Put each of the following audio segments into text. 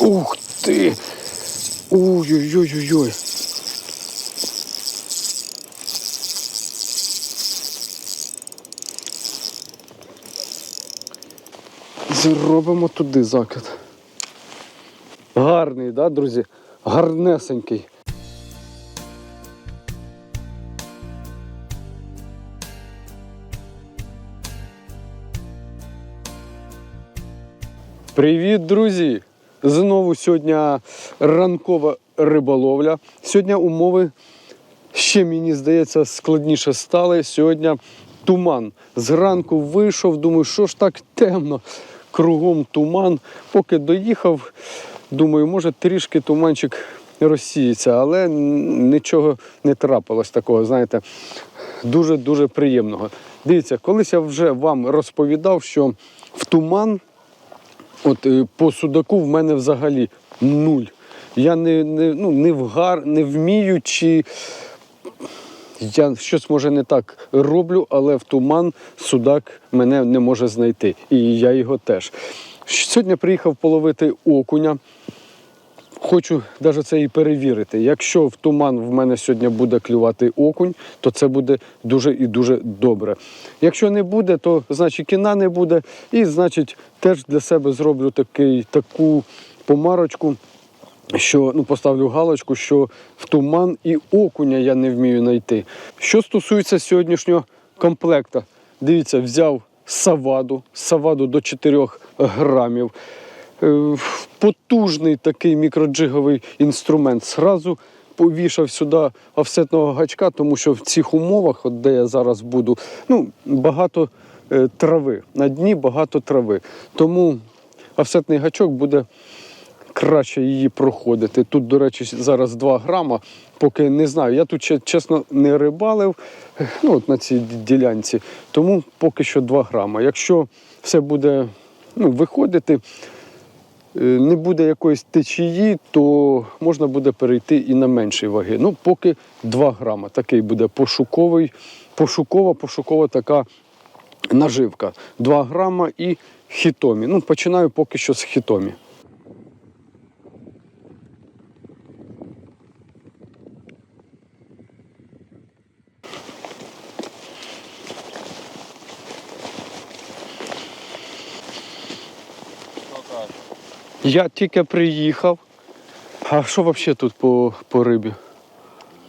Ух ти! Ой-ой-ой-ой-ой. Зробимо туди закид. Гарний, да, друзі? Гарнесенький. Привіт, друзі! Знову сьогодні ранкова риболовля. Сьогодні умови ще, мені здається, складніше стали. Сьогодні туман. Зранку вийшов, думаю, що ж так темно. Кругом туман. Поки доїхав, думаю, може трішки туманчик розсіється, але нічого не трапилось такого, знаєте, дуже-дуже приємного. Дивіться, колись я вже вам розповідав, що в туман От е, по судаку в мене взагалі нуль. Я не, не, ну, не, вгар, не вмію, чи я щось може не так роблю, але в туман судак мене не може знайти. І я його теж. Сьогодні приїхав половити окуня. Хочу навіть це і перевірити. Якщо в туман в мене сьогодні буде клювати окунь, то це буде дуже і дуже добре. Якщо не буде, то значить кіна не буде. І значить теж для себе зроблю такий, таку помарочку, що ну, поставлю галочку, що в туман і окуня я не вмію знайти. Що стосується сьогоднішнього комплекта, дивіться, взяв саваду, саваду до 4 грамів. Е, потужний такий мікроджиговий інструмент. Зразу повішав сюди офсетного гачка, тому що в цих умовах, от де я зараз буду, ну, багато е, трави. На дні багато трави. Тому офсетний гачок буде краще її проходити. Тут, до речі, зараз 2 грама, поки не знаю. Я тут чесно не рибалив е, ну, от на цій ділянці, тому поки що 2 грама. Якщо все буде ну, виходити, не буде якоїсь течії, то можна буде перейти і на менші ваги. Ну, поки 2 грама. Такий буде пошуковий, пошукова, пошукова така наживка. 2 грама і хітомі. Ну, починаю поки що з хітомі. Я тільки приїхав. А що взагалі тут по, по рибі?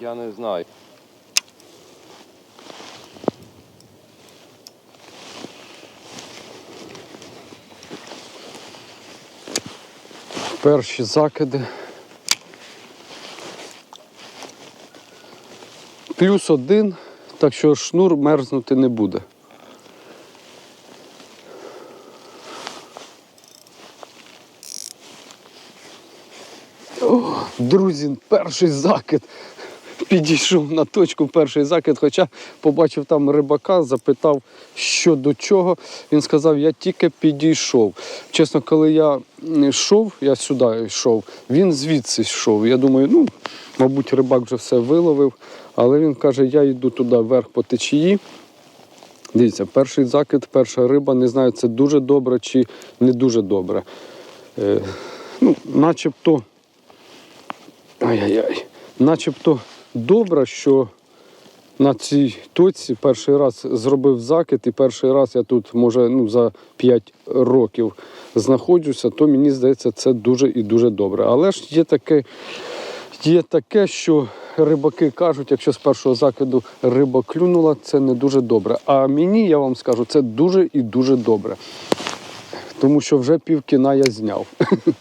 Я не знаю. Перші закиди. Плюс один, так що шнур мерзнути не буде. О, друзі, перший закид. Підійшов на точку перший закид, хоча побачив там рибака, запитав, що до чого. Він сказав, я тільки підійшов. Чесно, коли я йшов, я сюди йшов, він звідси йшов. Я думаю, ну, мабуть, рибак вже все виловив, але він каже, я йду туди вверх по течії. Дивіться, перший закид, перша риба, не знаю, це дуже добре чи не дуже добре. Е, ну, начебто, ай-яй-яй, начебто добре, що на цій точці перший раз зробив закид, і перший раз я тут, може, ну, за 5 років знаходжуся, то мені здається, це дуже і дуже добре. Але ж є таке, є таке, що рибаки кажуть, якщо з першого закиду риба клюнула, це не дуже добре. А мені, я вам скажу, це дуже і дуже добре. Тому що вже пів кіна я зняв.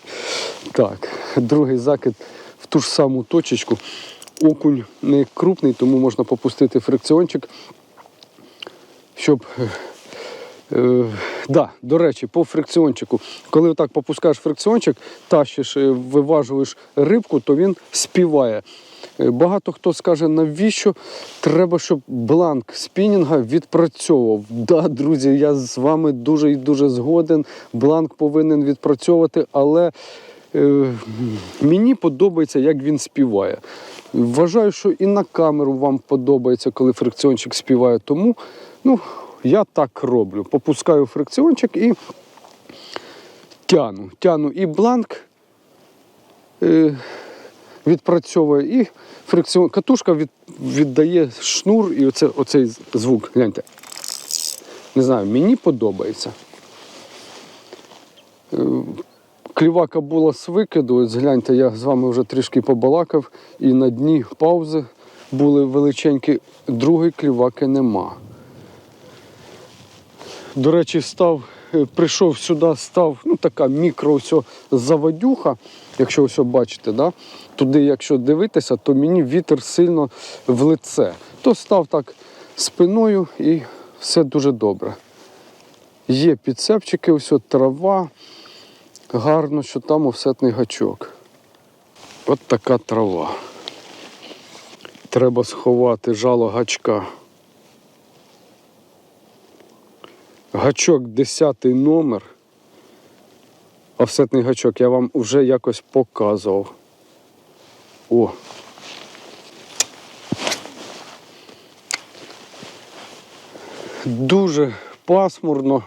так, другий закид в ту ж саму точечку. Окунь не крупний, тому можна попустити фрикціончик, щоб. Е, да, до речі, по фрикціончику. Коли так попускаєш фрикціончик, тащиш, е, виважуєш рибку, то він співає. Е, Багато хто скаже, навіщо треба, щоб бланк спінінга відпрацьовував. Да, друзі, я з вами дуже і дуже згоден. Бланк повинен відпрацьовувати, але е, мені подобається, як він співає. Вважаю, що і на камеру вам подобається, коли фрикціончик співає. Тому ну, я так роблю. Попускаю фрикціончик і тяну. Тяну і бланк е, відпрацьовує і фрикціон... катушка від... віддає шнур і оце, оцей звук. Гляньте. Не знаю, мені подобається. Клівака була з викиду. Ось гляньте, я з вами вже трішки побалакав, і на дні паузи були величенькі, другої кліваки нема. До речі, став, е, прийшов сюди, став ну, така мікро ось заводюха, якщо ось бачите, да? туди, якщо дивитися, то мені вітер сильно в лице. То став так спиною і все дуже добре. Є підсепчики, ось трава. Гарно, що там офсетний гачок. От така трава. Треба сховати жало гачка. Гачок 10 номер. Офсетний гачок я вам вже якось показував. О. Дуже пасмурно,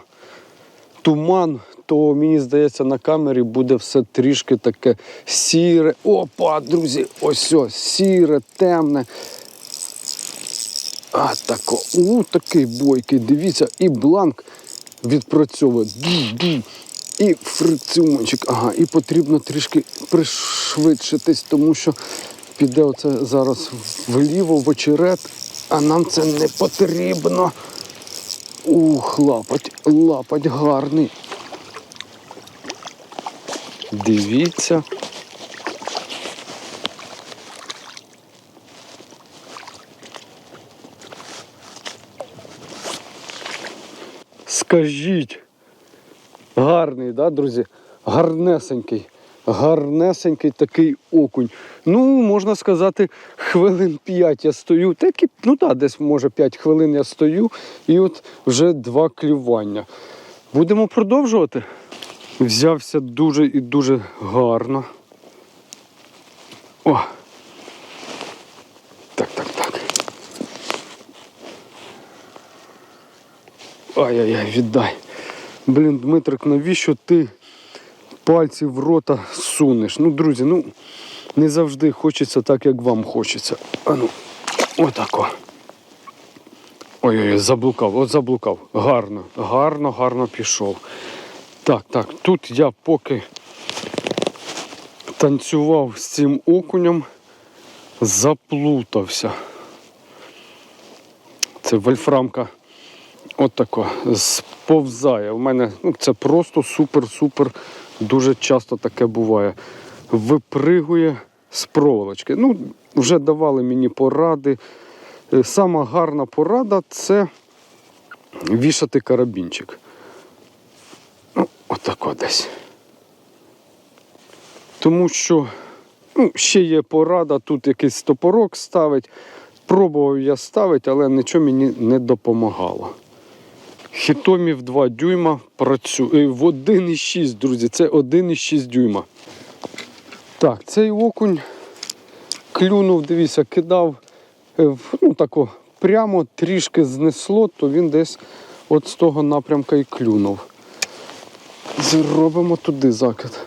туман, то мені здається, на камері буде все трішки таке сіре. Опа, друзі, ось ось, сіре, темне. А тако, у, такий бойкий, дивіться, і бланк відпрацьовує. І фрикціончик. Ага, і потрібно трішки пришвидшитись, тому що піде оце зараз вліво, в очерет, а нам це не потрібно. Ух, лапать, лапать гарний. Дивіться. Скажіть, гарний, да, друзі? Гарнесенький. Гарнесенький такий окунь. Ну, можна сказати, хвилин 5 я стою. Так і, ну так, десь може 5 хвилин я стою, і от вже два клювання. Будемо продовжувати. Взявся дуже і дуже гарно. О! Так, так, так. Ай-яй-яй, віддай. Блін, Дмитрик, навіщо ти пальці в рота сунеш? Ну, друзі, ну не завжди хочеться так, як вам хочеться. А ну, отако. Ой-ой, заблукав, от заблукав. Гарно, гарно, гарно пішов. Так, так, тут я поки танцював з цим окунем, заплутався. Це вольфрамка отако сповзає. У мене ну, це просто супер-супер. Дуже часто таке буває. Випригує з проволочки. Ну, вже давали мені поради. Е, Сама гарна порада це вішати карабінчик. Отако десь. Тому що ну, ще є порада, тут якийсь топорок ставить. Пробував я ставити, але нічого мені не допомагало. Хітомів 2 дюйма працює в 1,6, друзі, це 1,6 дюйма. Так, цей окунь клюнув, дивіться, кидав е, ну, тако, прямо трішки знесло, то він десь от з того напрямка і клюнув. Зробимо туди закид.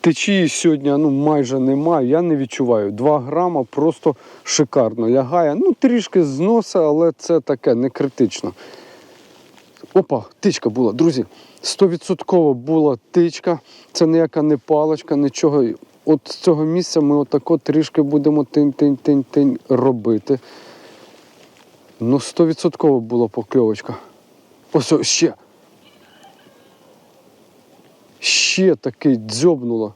Течії сьогодні ну, майже немає, я не відчуваю. 2 грама просто шикарно лягає. Ну, трішки зноса, але це таке не критично. Опа, тичка була, друзі. 100% була тичка. Це ніяка не паличка, нічого. От з цього місця ми отако трішки будемо тинь-тинь-тинь-тинь робити. Ну, 100% була покльовочка. Ось ще. Ще такий дзьобнуло.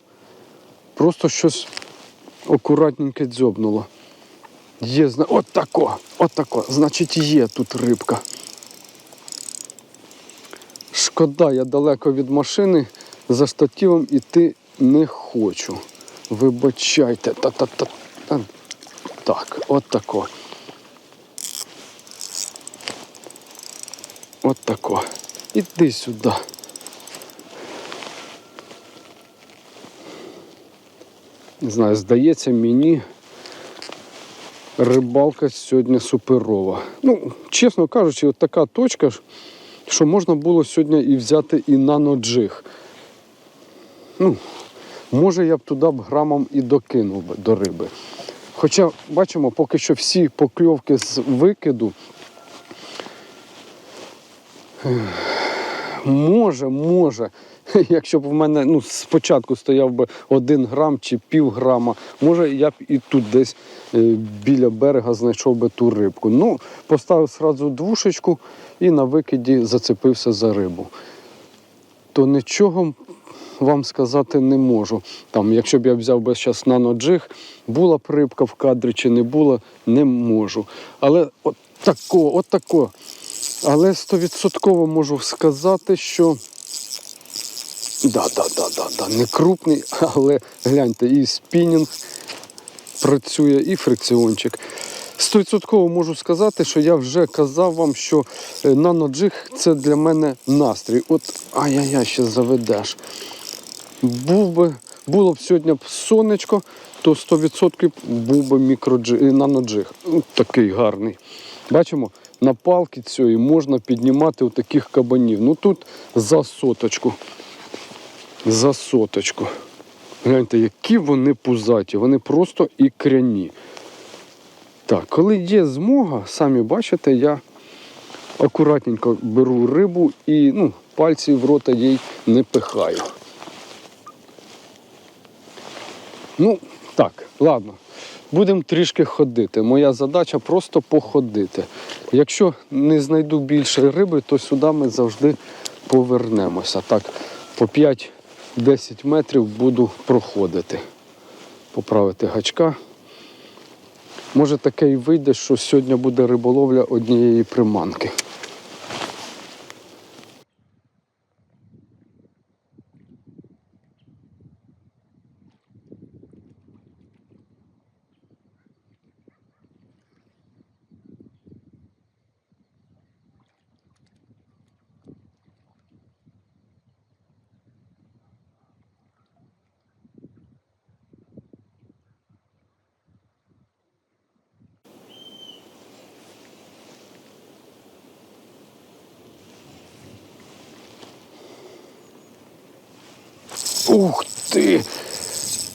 Просто щось акуратненьке дзьобнуло. Є, зна... от тако, от тако. Значить, є тут рибка. Шкода, я далеко від машини за штативом іти не хочу. Вибачайте. Та-та-та. Та. Так, от тако. От тако. Іди сюди. Не знаю, здається мені, рибалка сьогодні суперова. Ну, чесно кажучи, от така точка, що можна було сьогодні і взяти і на ноджиг. ну, може я б туди б грамом і докинув би до риби. Хоча, бачимо, поки що всі покльовки з викиду. Може, може. Якщо б в мене ну, спочатку стояв би один грам чи пів грама, може я б і тут десь е, біля берега знайшов би ту рибку. Ну, поставив сразу двушечку і на викиді зацепився за рибу. То нічого вам сказати не можу. Там, якщо б я взяв би зараз наноджиг, була б рибка в кадрі чи не була, не можу. Але от тако, от тако. Але стовідсотково можу сказати, що да, да, да, да, да, не крупний, але гляньте, і спінінг працює, і фрикціончик. Стовідсотково можу сказати, що я вже казав вам, що е, наноджиг це для мене настрій. От ай-яй-яй, ще заведеш. Був би, було б сьогодні сонечко, то 100% був би мікроджиг, е, наноджиг. Ну, Такий гарний. Бачимо, на палки цієї можна піднімати таких кабанів. Ну тут за соточку. За соточку. Гляньте, які вони пузаті, вони просто ікряні. Так, коли є змога, самі бачите, я акуратненько беру рибу і ну, пальці в рота їй не пихаю. Ну, так, ладно. Будемо трішки ходити. Моя задача просто походити. Якщо не знайду більше риби, то сюди ми завжди повернемося. Так, по 5-10 метрів буду проходити. Поправити гачка. Може таке і вийде, що сьогодні буде риболовля однієї приманки. Ух ти!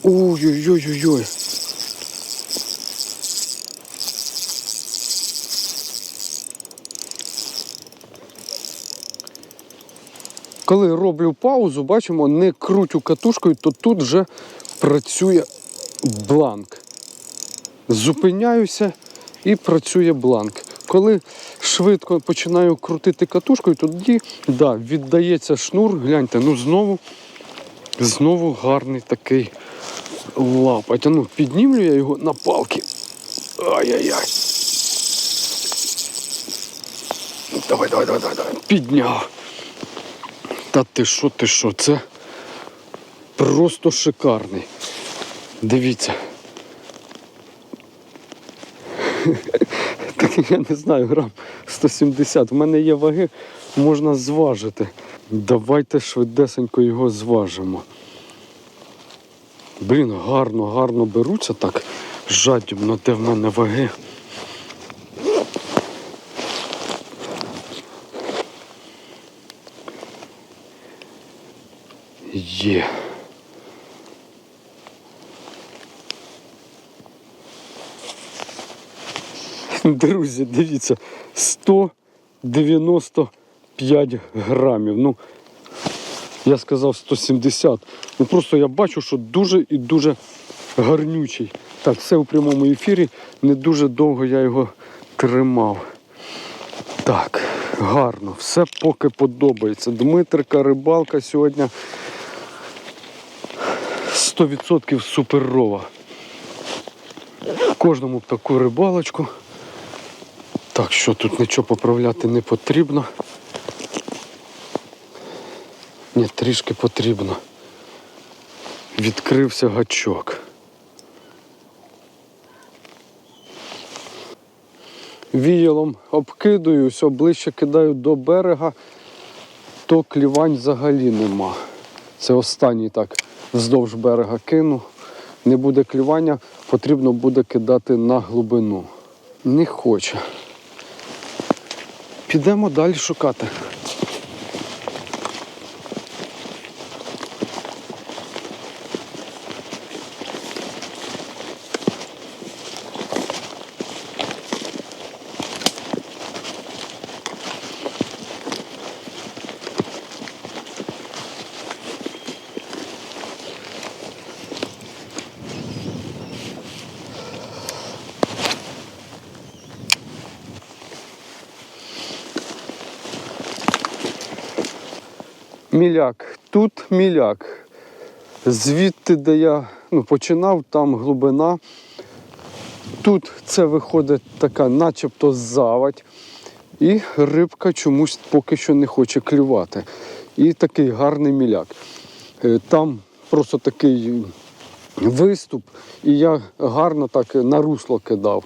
Ой-ой-ой-ой-ой. Коли роблю паузу, бачимо, не крутю катушкою, то тут вже працює бланк. Зупиняюся і працює бланк. Коли швидко починаю крутити катушкою, тоді да, віддається шнур. Гляньте, ну знову Знову гарний такий лапать. А ну, піднімлю я його на палки. Ай-яй-яй. Давай, давай, давай, давай, давай. Підняв. Та ти що, ти що? Це просто шикарний. Дивіться. Так я не знаю, грам 170. В мене є ваги, можна зважити. Давайте швидесенько його зважимо. Блін, гарно, гарно беруться так жадібно, де в мене ваги. Є. Друзі, дивіться, 195 грамів. Ну, я сказав 170. Ну просто я бачу, що дуже і дуже гарнючий. Так, все у прямому ефірі. Не дуже довго я його тримав. Так, гарно, все поки подобається. Дмитрика, рибалка сьогодні 100% суперова. Кожному таку рибалочку. Так що тут нічого поправляти не потрібно. Ні, трішки потрібно. Відкрився гачок. Віялом обкидую, все ближче кидаю до берега, то клівань взагалі нема. Це останній так вздовж берега кину. Не буде клівання, потрібно буде кидати на глибину. Не хоче. Підемо далі шукати. Міляк. Тут міляк. Звідти, де я ну, починав, там глибина. Тут це виходить така, начебто завадь. І рибка чомусь поки що не хоче клювати. І такий гарний міляк. Е, Там просто такий виступ, і я гарно так на русло кидав.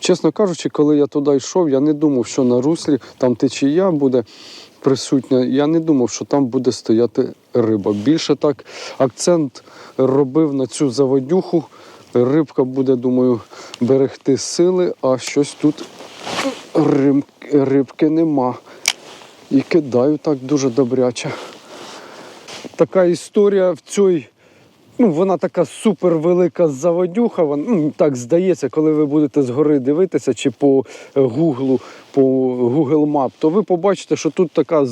Чесно кажучи, коли я туди йшов, я не думав, що на руслі там течія буде присутня. Я не думав, що там буде стояти риба. Більше так акцент робив на цю заводюху. Рибка буде, думаю, берегти сили, а щось тут риб, рибки нема. І кидаю так дуже добряче. Така історія в цій Ну, вона така супервелика заводюха. Вона, ну, так здається, коли ви будете згори дивитися чи по е, гуглу, по Google Map, то ви побачите, що тут така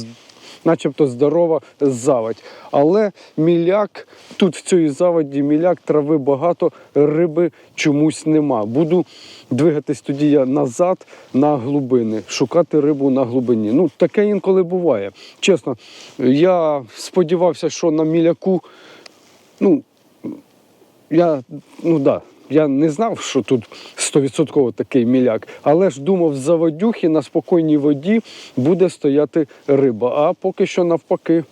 начебто здорова заводь. Але міляк, тут в цій заводі міляк, трави багато, риби чомусь нема. Буду двигатись тоді я назад на глибини, шукати рибу на глибині. Ну, таке інколи буває. Чесно, я сподівався, що на міляку. Ну, я, ну да, я не знав, що тут 100% такий міляк, але ж думав, в заводюхі на спокійній воді буде стояти риба. А поки що навпаки.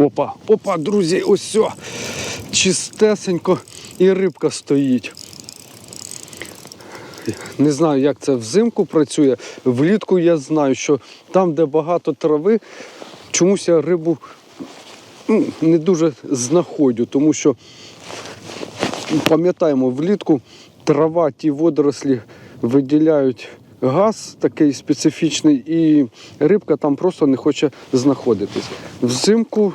Опа, опа, друзі, ось все. Чистесенько і рибка стоїть. Не знаю, як це взимку працює. Влітку я знаю, що там, де багато трави, чомусь я рибу ну, не дуже знаходжу, тому що пам'ятаємо, влітку трава, ті водорослі виділяють газ такий специфічний, і рибка там просто не хоче знаходитись. Взимку,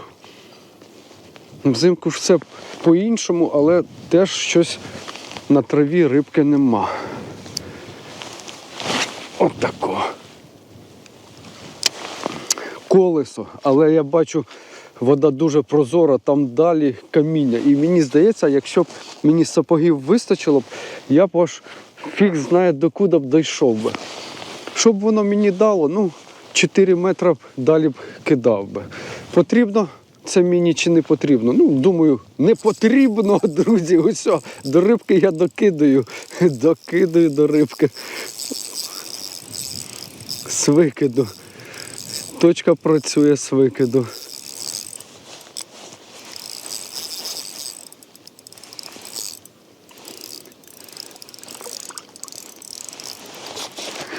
взимку ж все по-іншому, але теж щось на траві рибки нема. От тако. Колесо, але я бачу, вода дуже прозора, там далі каміння. І мені здається, якщо б мені сапогів вистачило б, я б аж фіг знає докуди б дійшов би. Що б воно мені дало? Ну, 4 метри б далі б кидав би. Потрібно це мені чи не потрібно? Ну, думаю, не потрібно, друзі. Ось, до рибки я докидаю. Докидаю до рибки. З викиду. Точка працює з викиду.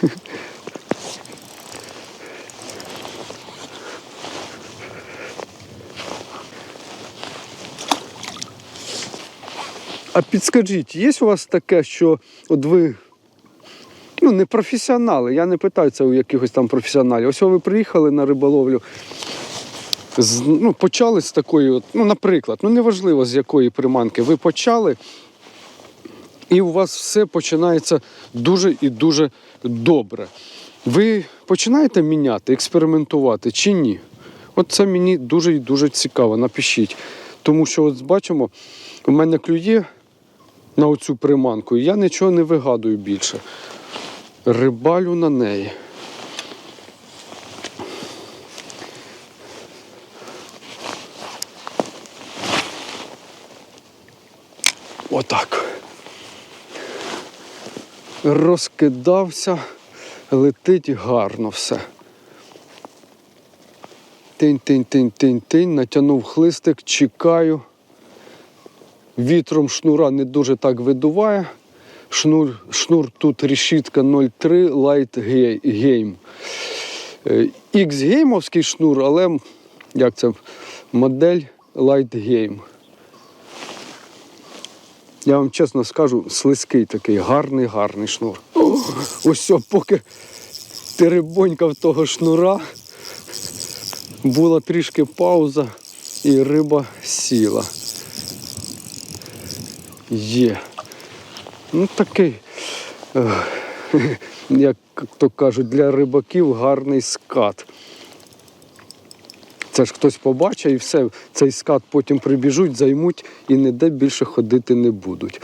А підскажіть, є у вас таке, що от ви ну, не професіонали, я не питаю це у якихось там професіоналів. Ось ви приїхали на риболовлю, з, ну, почали з такої, от, ну, наприклад, ну неважливо з якої приманки, ви почали, і у вас все починається дуже і дуже добре. Ви починаєте міняти, експериментувати чи ні? От це мені дуже і дуже цікаво, напишіть. Тому що, от бачимо, у мене клює на оцю приманку, я нічого не вигадую більше. Рибалю на неї. Отак. Розкидався, летить гарно все. Тинь-тинь-тинь-тинь-тинь, натягнув хлистик, чекаю. Вітром шнура не дуже так видуває. Шнур, шнур тут решітка 0,3 Light Game. X-геймовський шнур, але як це? Модель Light Game. Я вам чесно скажу, слизький такий, гарний, гарний шнур. О, ось поки теребонькав того шнура, була трішки пауза і риба сіла. Є. Ну такий, як то кажуть, для рибаків гарний скат. Це ж хтось побачить і все, цей скат потім прибіжуть, займуть і ніде більше ходити не будуть.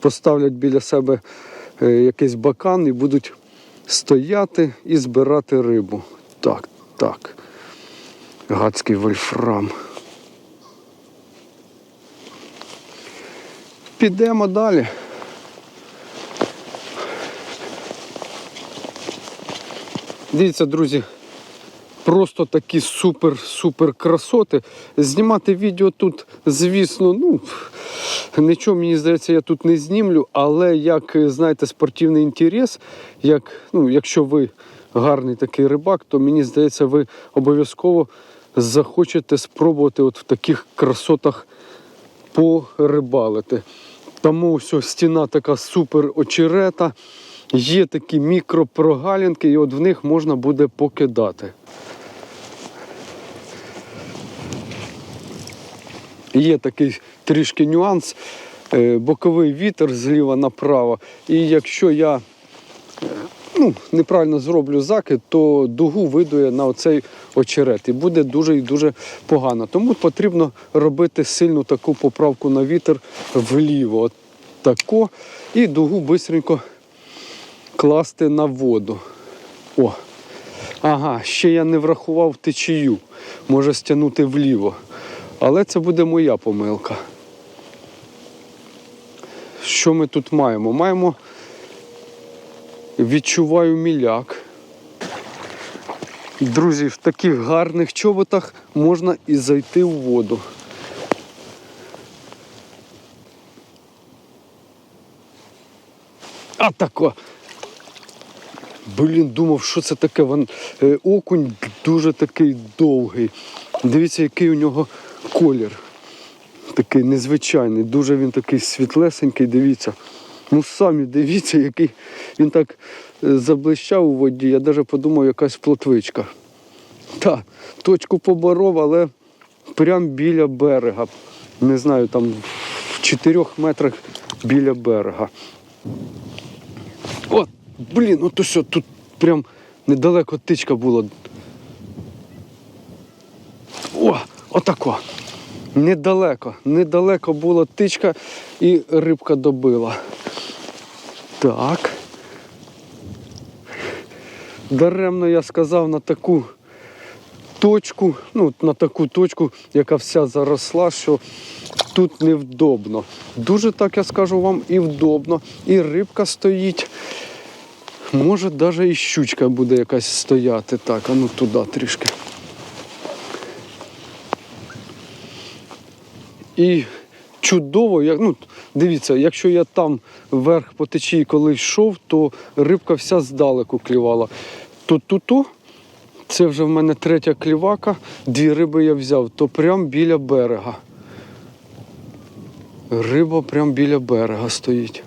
Поставлять біля себе е, якийсь бакан і будуть стояти і збирати рибу. Так, так. Гадський вольфрам. Підемо далі. Дивіться, друзі, просто такі супер-супер красоти. Знімати відео тут, звісно, ну нічого, мені здається, я тут не знімлю, але як, знаєте, спортивний інтерес, як, ну, якщо ви гарний такий рибак, то мені здається, ви обов'язково захочете спробувати от в таких красотах порибалити. Тому ось стіна така супер очерета. Є такі мікропрогалінки, і от в них можна буде покидати. Є такий трішки нюанс, е, боковий вітер зліва направо. І якщо я ну, неправильно зроблю закид, то дугу видує на оцей очерет і буде дуже і дуже погано. Тому потрібно робити сильну таку поправку на вітер вліво. От тако. І дугу бистренько класти на воду. О. Ага, ще я не врахував течію. Може стягнути вліво. Але це буде моя помилка. Що ми тут маємо? Маємо відчуваю міляк. Друзі, в таких гарних чоботах можна і зайти в воду. А тако. Блін, думав, що це таке. Вон, е, окунь дуже такий довгий. Дивіться, який у нього колір. Такий незвичайний. Дуже він такий світлесенький, дивіться. Ну самі дивіться, який він так е, заблищав у воді. Я навіть подумав, якась плотвичка. Так, точку поборов, але прямо біля берега. Не знаю, там в 4 метрах біля берега. От, блін, от що, тут прям недалеко тичка була. О, отако. Недалеко, недалеко була тичка і рибка добила. Так. Даремно я сказав на таку точку, ну, на таку точку, яка вся заросла, що тут невдобно. Дуже так я скажу вам і вдобно. І рибка стоїть. Може, навіть і щучка буде якась стояти. Так, а ну туди трішки. І чудово, як, ну, дивіться, якщо я там вверх по течії коли йшов, то рибка вся здалеку клювала. То тут це вже в мене третя клівака, дві риби я взяв, то прям біля берега. Риба прям біля берега стоїть.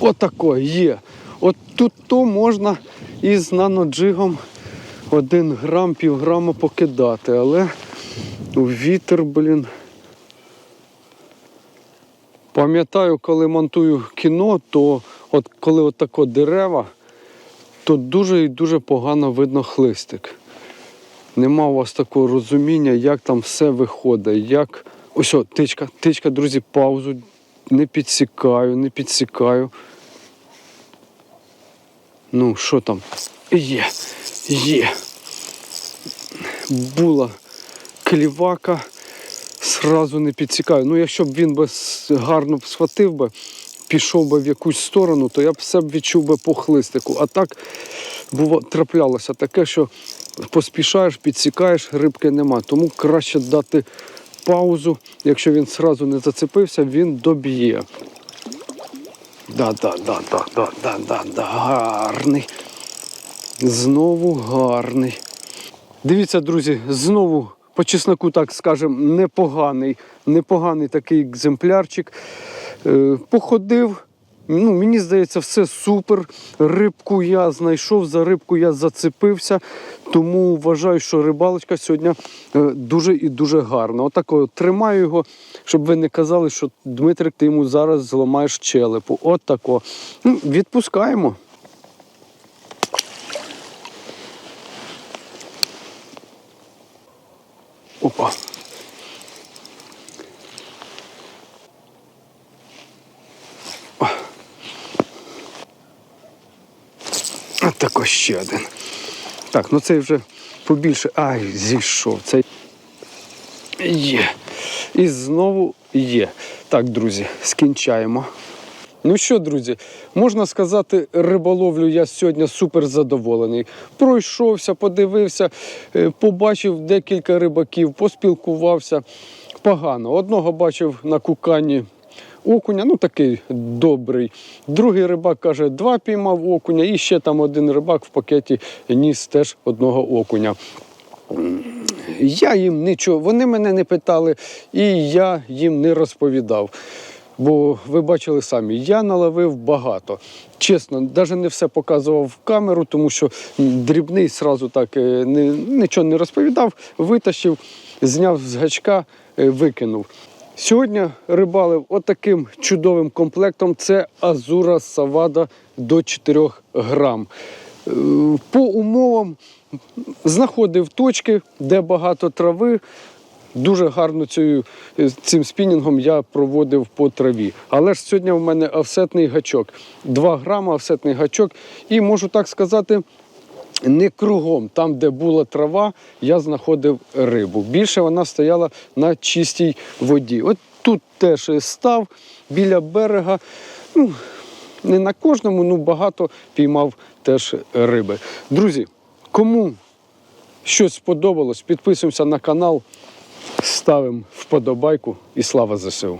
Отако є. От тут то можна із наноджигом один грам, півграма покидати, але вітер, блін. Пам'ятаю, коли монтую кіно, то от коли от дерева, то дуже і дуже погано видно хлистик. Нема у вас такого розуміння, як там все виходить, як. Ось, о, тичка, тичка, друзі, паузу. Не підсікаю, не підсікаю. Ну, що там? Є, є. Була клівака, сразу не підсікаю. Ну, якщо б він би гарно б схватив би, пішов би в якусь сторону, то я б все б відчув би по хлистику. А так було, траплялося таке, що поспішаєш, підсікаєш, рибки нема. Тому краще дати паузу. Якщо він сразу не зацепився, він доб'є. Да, да, да, да, да, да, да, да, гарний. Знову гарний. Дивіться, друзі, знову по чесноку, так скажемо, непоганий, непоганий такий екземплярчик. Е, Походив. Ну, мені здається, все супер. Рибку я знайшов, за рибку я зацепився. Тому вважаю, що рибалочка сьогодні е, дуже і дуже гарна. Отако тримаю його, щоб ви не казали, що Дмитрик, ти йому зараз зламаєш челепу. От тако. Ну, відпускаємо. Опа. От тако ще один. Так, ну цей вже побільше. Ай, зійшов. Цей є. І знову є. Так, друзі, скінчаємо. Ну що, друзі, можна сказати, риболовлю я сьогодні супер задоволений. Пройшовся, подивився, е, побачив декілька рибаків, поспілкувався. Погано. Одного бачив на кукані окуня, ну такий добрий. Другий рибак каже, два піймав окуня, і ще там один рибак в пакеті ніс теж одного окуня. Я їм нічого, вони мене не питали, і я їм не розповідав. Бо ви бачили самі, я наловив багато. Чесно, навіть не все показував в камеру, тому що дрібний сразу так е, не, нічого не розповідав, витащив, зняв з гачка, е, викинув. Сьогодні рибалив отаким чудовим комплектом. Це Азура Савада до 4 грам. Е, По умовам знаходив точки, де багато трави. Дуже гарно цю, цим спінінгом я проводив по траві. Але ж сьогодні в мене офсетний гачок. 2 грама офсетний гачок. І можу так сказати, не кругом, там, де була трава, я знаходив рибу. Більше вона стояла на чистій воді. От тут теж став біля берега. Ну, не на кожному, ну багато піймав теж риби. Друзі, кому щось сподобалось, підписуємося на канал, ставимо вподобайку і слава ЗСУ.